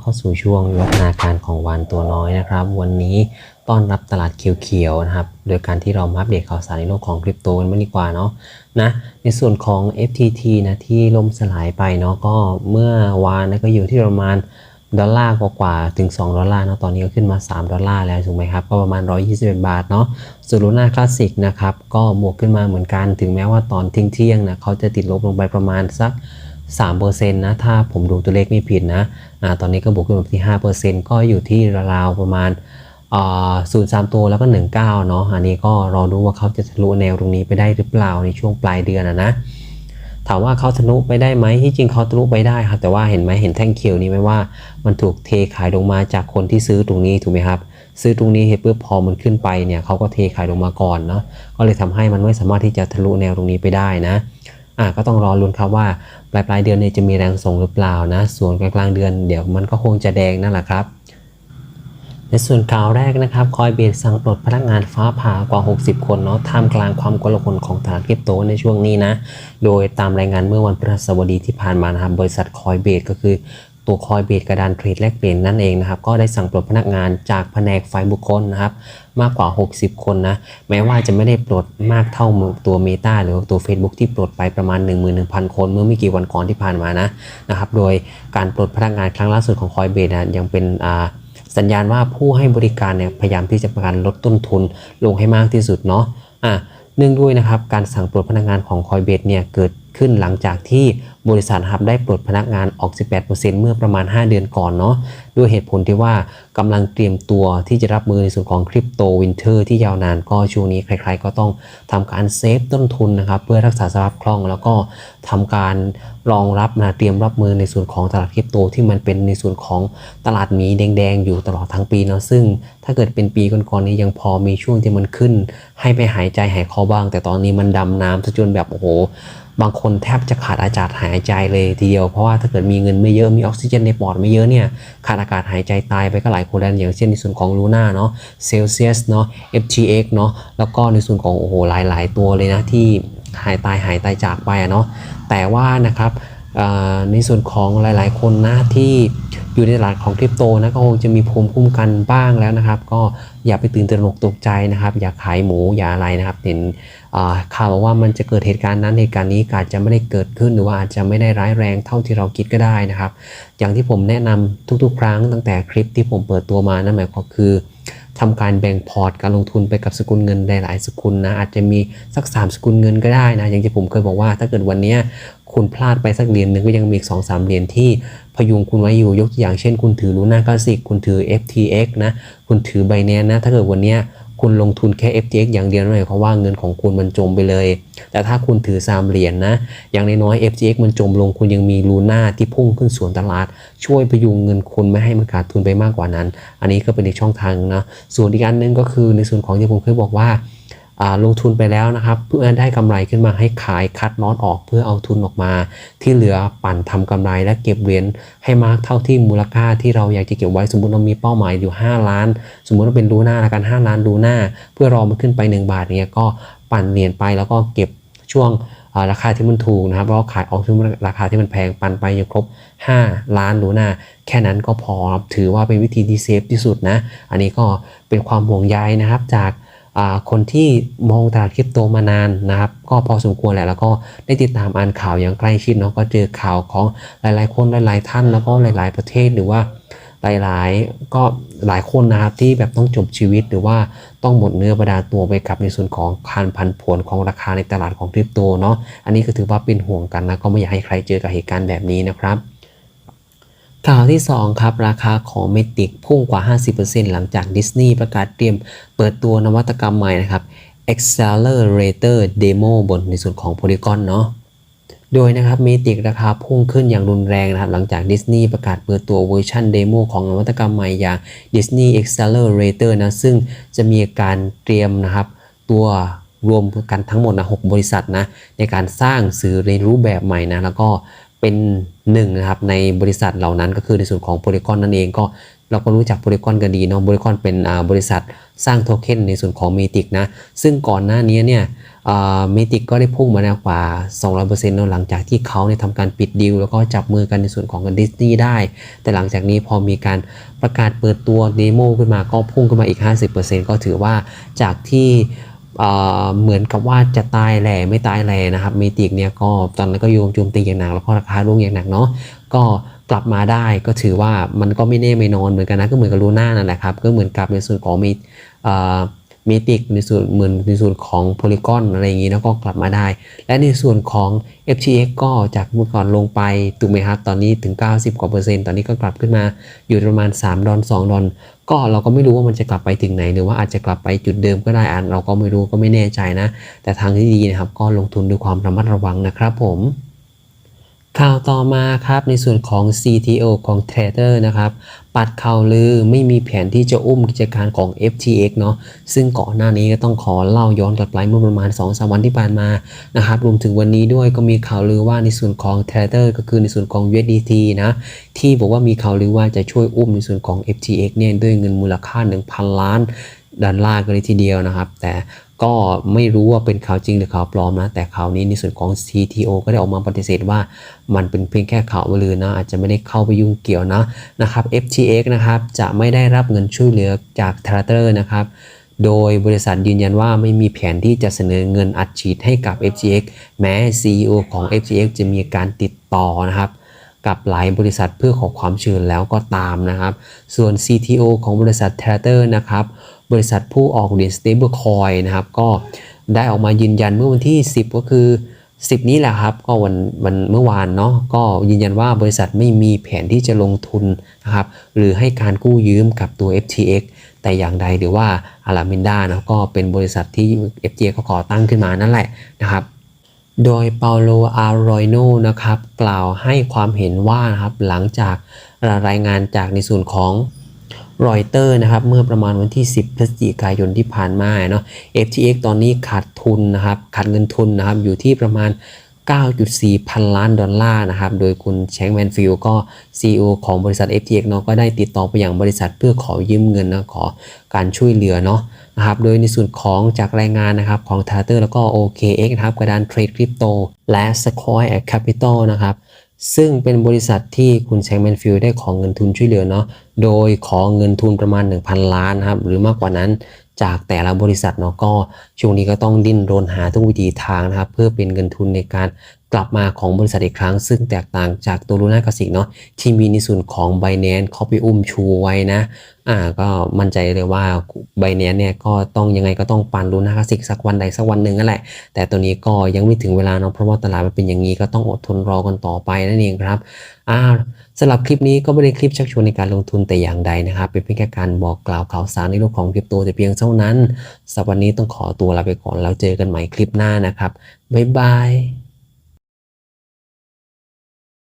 เข้าสู่ช่วงวิวัฒนาการของวันตัวน้อยนะครับ วันนี้ต้อนรับตลาดเขียวๆนะครับ โดยการที่เรามาอัปเดตข่าวสารในโลกของคริปโตกันบ้างดีกว่าเนาะนะในส่วนของ FTT นะที่ล่มสลายไปเนาะก็เมื่อวานนะก็อยู่ที่ประมาณดอลลาร์กว่าๆถึง 2 ดอลลาร์เนาะตอนนี้ก็ขึ้นมา 3 ดอลลาร์แล้วถูกไหมครับ ก็ประมาณ 121 บาทเนาะส่วนลูน่าคลาสสิกนะครับ ก็บวกขึ้นมาเหมือนกัน ถึงแม้ว่าตอนเที่ยงๆนะเขาจะติดลบลงไปประมาณสัก 3%นะถ้าผมดูตัวเลขไม่ผิดนะอ่าตอนนี้ก็บวกขึ้นมาที่ 5%ก็อยู่ที่ราวๆประมาณอ่า03ตัวแล้วก็ 19 เนาะอันนี้ก็รอดูว่าเขาจะทะลุแนวตรงนี้ไปได้หรือเปล่าในช่วงปลายเดือนนะนะถามว่าเขาทะลุไปได้ไหมที่จริงเขาทะลุไปได้ครับแต่ว่าเห็นไหมเห็นแท่งเขียวนี้ไหมว่า มันถูกเทขายลงมาจากคนที่ซื้อตรงนี้ถูกไหมครับ ซื้อตรงนี้เสร็จปุ๊บพอมันขึ้นไปเนี่ยเขาก็เทขายลงมาก่อนเนาะก็เลยทำให้มันไม่สามารถที่จะทะลุแนวตรงนี้ไปได้นะ อะก็ต้องรอลุ้นครับว่า ปลายปลายเดือนเนี่ยจะมีแรงส่งหรือเปล่านะส่วนกลางกลางเดือนเดี๋ยวมันก็คงจะแดงนั่นแหละครับในส่วนข่าวแรกนะครับ คอยเบสสั่งปลดพนักงานฟ้าผ่ากว่า 60 คนเนาะท่ามกลางความกลาหลของตลาดคริปโตในช่วงนี้นะ โดยตามรายงานเมื่อวันพฤหัสบดีที่ผ่านมานะครับบริษัทคอยเบสก็คือ ตัวคอยเบสกระดานเทรดแลกเปลี่ยนนั่นเองนะครับ ก็ได้สั่งปลดพนักงานจากแผนกฝ่ายบุคคลนะครับ มากกว่า 60 คนนะ แม้ว่าจะไม่ได้ปลดมากเท่าตัว Meta หรือตัว Facebook ที่ปลดไปประมาณ 11,000 คนเมื่อไม่กี่วันก่อนที่ผ่านมานะนะครับ โดยการปลดพนักงานครั้งล่าสุดของคอยเบสนะยังเป็นอ่าสัญญาณว่าผู้ให้บริการเนี่ยพยายามที่จะประกันลดต้นทุนลงให้มากที่สุดเนาะอะเนื่องด้วยนะครับการสั่งปลดพนักงานของคอยเบสเนี่ยเกิดขึ้นหลังจากที่บริษัทฮับได้ปลดพนักงานออก 18%เมื่อประมาณ 5 เดือนก่อนเนาะด้วยเหตุผลที่ว่ากำลังเตรียมตัวที่จะรับมือในส่วนของคริปโตวินเทอร์ที่ยาวนานก็ช่วงนี้ใครๆก็ต้องทำการเซฟต้นทุนนะครับเพื่อรักษาสภาพคล่อง แล้วก็ทำการรองรับนะเตรียมรับมือในส่วนของตลาดคริปโตที่มันเป็นในส่วนของตลาดหมีแดงๆ อยู่ตลอดทั้งปีเนาะซึ่ง ถ้าเกิดเป็นปีก่อนๆนี้ยังพอมีช่วงที่มันขึ้น ให้ไปหายใจหายคอบ้าง แต่ตอนนี้มันดำน้ำซะจนแบบโอ้โหบางคนแทบจะขาดอากาศหายายใจเลยทีเดียวเพราะว่าถ้าเกิดมีเงินไม่เยอะมีออกซิเจนในปอดไม่เยอะเนี่ยขาดอากาศหายใจตายไปก็หลายคนแล้วอย่างเช่นในส่วนของลูน่าเนาะเซลเซียสเนาะ FTX เนาะแล้วก็ในส่วนของโอ้โหหลาย ๆ ตัวเลยนะที่หายตายหายตายจากไปอะเนาะแต่ว่านะครับในส่วนของหลาย ๆ คนนะที่ อยู่ในตลาดของคริปโตนะก็คงจะมีภูมิคุ้มกันบ้างแล้วนะครับ ก็อย่าไปตื่นตระหนกตกใจนะครับ อย่าขายหมูอย่าอะไรนะครับเห็นข่าวบอกว่ามันจะเกิดเหตุการณ์นั้นเหตุการณ์นี้อาจจะไม่ได้เกิดขึ้นหรือว่าอาจจะไม่ได้ร้ายแรงเท่าที่เราคิดก็ได้นะครับ อย่างที่ผมแนะนำทุกๆ ครั้งตั้งแต่คลิปที่ผมเปิดตัวมานั่นหมายความคือ ทำการแบ่งพอร์ตการลงทุนไปกับสกุลเงินหลายๆสกุลนะอาจจะมีสัก 3 สกุลเงินก็ได้นะอย่างที่ผมเคยบอกว่า ถ้าเกิดวันนี้คุณพลาดไปสักเหรียญหนึ่งก็ยังมีอีกสองสามเหรียญที่พยุงคุณไว้อยู่ยกตัวอย่างเช่น คุณถือลูน่าคลาสสิกคุณถือ FTX นะคุณถือไบแนนนะถ้าเกิดวันนี้ คุณลงทุนแค่ FTX อย่างเดียวนั่นหมายความว่าเงินของคุณมันจมไปเลย แต่ถ้าคุณถือ3เหรียญนนะ อย่างน้อยๆ FTX มันจมลงคุณยังมีลูน่าที่พุ่งขึ้นสวนตลาด ช่วยพยุงเงินคุณไม่ให้มันขาดทุนไปมากกว่านั้น อันนี้ก็เป็นอีกช่องทางนะส่วนอีกอันหนึงก็คือในส่วนของที่ผมเคยบอกว่า ลงทุนไปแล้วนะครับ เพื่อได้กำไรขึ้นมาให้ขายคัดลอสออกเพื่อเอาทุนออกมา ที่เหลือปั่นทำกำไรและเก็บเหรียญให้มากเท่าที่มูลค่าที่เราอยากจะเก็บไว้สมมติเรามีเป้าหมายอยู่ 5 ล้าน สมมติว่าเป็นลูน่าละกัน5ล้านลูน่าเพื่อรอมันขึ้นไป 1 บาทเนี้ยก็ปั่นเหรียญไปแล้วก็เก็บช่วงราคาที่มันถูกนะครับแล้วขายออกช่วงราคาที่มันแพงปั่นไปจนครบ 5 ล้านลูน่าแค่นั้นก็พอถือว่าเป็นวิธีที่เซฟที่สุดนะ อันนี้ก็เป็นความห่วงใยนะครับจาก คนที่มองตลาดคริปโตมานานนะครับ ก็พอสมควรแหละแล้วก็ได้ติดตามอ่านข่าวอย่างใกล้ชิดเนาะก็เจอข่าวของหลายๆ คนหลาย ๆ ท่านแล้วก็หลาย ๆ ประเทศหรือว่าหลายๆก็หลายคนนะครับที่แบบต้องจบชีวิตหรือว่าต้องหมดเนื้อประดาตัวไปกับในส่วนของการพันผวนของราคาในตลาดของคริปโตเนาะอันนี้ก็ถือว่าเป็นห่วงกันนะก็ไม่อยากให้ใครเจอกับเหตุการณ์แบบนี้นะครับ ข่าวที่ 2 ครับ ราคาของเมติกพุ่งกว่า 50%หลังจากดิสนีย์ประกาศเตรียมเปิดตัวนวัตกรรมใหม่นะครับ Accelerator Demo บนในส่วนของ Polygon เนาะโดยนะครับเมติกราคาพุ่งขึ้นอย่างรุนแรงนะครับ หลังจากดิสนีย์ประกาศเปิดตัวเวอร์ชันเดโมของนวัตกรรมใหม่อย่าง Disney Accelerator นะ ซึ่งจะมีการเตรียมนะครับ ตัวรวมกันทั้งหมดนะ6บริษัทนะ ในการสร้างสื่อเรียนรู้แบบใหม่นะ แล้วก็ เป็นหนึ่งนะครับในบริษัทเหล่านั้นก็คือในส่วนของโพลีกอนนั่นเองก็เราก็รู้จักโพลีกอนกันดีเนาะโพลีกอนเป็นบริษัทสร้างโทเค็นในส่วนของเมติกนะ ซึ่งก่อนหน้านี้เนี่ยเมติกก็ได้พุ่งมาแล้วกว่า 200%เนอะหลังจากที่เขาเนี่ยทำการปิดดีลแล้วก็จับมือกันในส่วนของดิสนีย์ได้ แต่หลังจากนี้พอมีการประกาศเปิดตัวเดโมขึ้นมาก็พุ่งขึ้นมาอีก 50%ก็ถือว่าจากที่ เเหมือนกับว่าจะตายแหล่ไม่ตายแหล่นะครับเมติกเนี่ยก็ตอนนั้นก็โยมโจมตีอย่างหนักแล้วก็ราคาร่วงอย่างหนักเนาะก็กลับมาได้ก็ถือว่ามันก็ไม่แน่ไม่นอนเหมือนกันนะก็เหมือนกับลูน่านั่นแหละครับก็เหมือนกับในส่วนของมีอ่อ เมติกในส่วนเหมือนในส่วนของโพลีกอนอะไรอย่างนี้แล้วก็กลับมาได้ และในส่วนของ FTX ก็จากเมื่อก่อนลงไปถูกไหมครับ ตอนนี้ถึง 90 กว่าเปอร์เซ็นต์ตอนนี้ก็กลับขึ้นมาอยู่ประมาณ 3 ดอล2ดอลก็เราก็ไม่รู้ว่ามันจะกลับไปถึงไหน หรือว่าอาจจะกลับไปจุดเดิมก็ได้อะเราก็ไม่รู้ก็ไม่แน่ใจนะ แต่ทางที่ดีนะครับ ก็ลงทุนด้วยความระมัดระวังนะครับผม ข่าวต่อมาครับในส่วนของ CTO ของ Trader นะครับปัดข่าวลือไม่มีแผนที่จะอุ้มกิจการของ FTX เนาะซึ่งก่อนหน้านี้ก็ต้องขอเล่าย้อนกลับไปเมื่อประมาณ2-3วันที่ผ่านมานะครับรวมถึงวันนี้ด้วยก็มีข่าวลือว่าในส่วนของ Trader ก็คือในส่วนของ USDT นะที่บอกว่ามีข่าวลือว่าจะช่วยอุ้มในส่วนของ FTX เนี่ยด้วยเงินมูลค่า 1,000 ล้านดอลลาร์กันเลยทีเดียวนะครับ แต่ ก็ไม่รู้ว่าเป็นข่าวจริงหรือข่าวปลอมนะ แต่ข่าวนี้ในส่วนของ CTO ก็ได้ออกมาปฏิเสธว่า มันเป็นเพียงแค่ข่าวลือนะ อาจจะไม่ได้เข้าไปยุ่งเกี่ยวนะนะครับ FTX นะครับจะไม่ได้รับเงินช่วยเหลือจาก t r a d e r นะครับโดยบริษัทยืนยันว่าไม่มีแผนที่จะเสนอเงินอัดฉีดให้กับ FTX แม้ CEO ของ FTX จะมีการติดต่อนะครับกับหลายบริษัทเพื่อขอความช่วยแล้วก็ตามนะครับ ส่วน CTO ของบริษัท t r a d e r นะครับ บริษัทผู้ออกเหรียญ stablecoin นะครับ ก็ได้ออกมายืนยันเมื่อวันที่ 10 ก็คือ 10 นี้แหละครับ ก็วันวันเมื่อวานเนาะก็ยืนยันว่าบริษัทไม่มีแผนที่จะลงทุนนะครับ หรือให้การกู้ยืมกับตัว FTX แต่อย่างใดหรือว่า Alameda นะก็เป็นบริษัทที่ FTX เขาก่อตั้งขึ้นมานั่นแหละนะครับโดยเปาโล อารอยโน นะครับ กล่าวให้ความเห็นว่านะครับ หลังจากรายงานจากในส่วนของ รอยเตอร์นะครับเมื่อประมาณวันที่ 10 พฤศจิกายนที่ผ่านมาเนาะ FTX ตอนนี้ขาดทุนนะครับขาดเงินทุนนะครับอยู่ที่ประมาณ 9.4 พันล้านดอลลาร์นะครับ โดยคุณแชงแมนฟิลก็ CEO ของบริษัท FTX เนาะก็ได้ติดต่อไปอยังบริษัทเพื่อขอยืมเงินนะขอการช่วยเหลือเนาะนะครับ โดยในส่วนของจากรายงานนะครับของ t a t e r แล้วก็ OKX นะครับกระดานเทรดคริปโตและ Sequoia Capital นะครับ ซึ่งเป็นบริษัทที่คุณแชงแมนฟิลได้ขอเงินทุนช่วยเหลือเนาะ โดยขอเงินทุนประมาณ 1,000 ล้านครับ หรือมากกว่านั้นจากแต่ละบริษัทเนาะก็ช่วงนี้ก็ต้องดิ้นรนหาทุกวิธีทางนะครับ เพื่อเป็นเงินทุนในการ กลับมาของบริษัทอีกครั้ง ซึ่งแตกต่างจากตัวลูน่ากสิกเนาะที่มีในส่วนของ b i n a n c e เขาไปอุ้มชูไว้นะอ่าก็มั่นใจเลยว่า b i n a n c e เนี่ยก็ต้องยังไงก็ต้องปันลูน่ากสิกสักวันใดสักวันหนึ่งนั่นแหละ แต่ตัวนี้ก็ยังไม่ถึงเวลาเนาะเพราะว่าตลาดมันเป็นอย่างนี้ก็ต้องอดทนรอกันต่อไปนั่นเองครับอ่าสำหรับคลิปนี้ก็ไม่ได้คลิปชักชวนในการลงทุนแต่อย่างใดนะครับ เป็นเพียงแค่การบอกกล่าวข่าวสารในโลกของคริปโตแต่เพียงเท่านั้นสำหรับวันนี้ต้องขอตัวลาไปก่อนแล้วเจอกันใหม่คลิปหน้านะครับบ๊ายบาย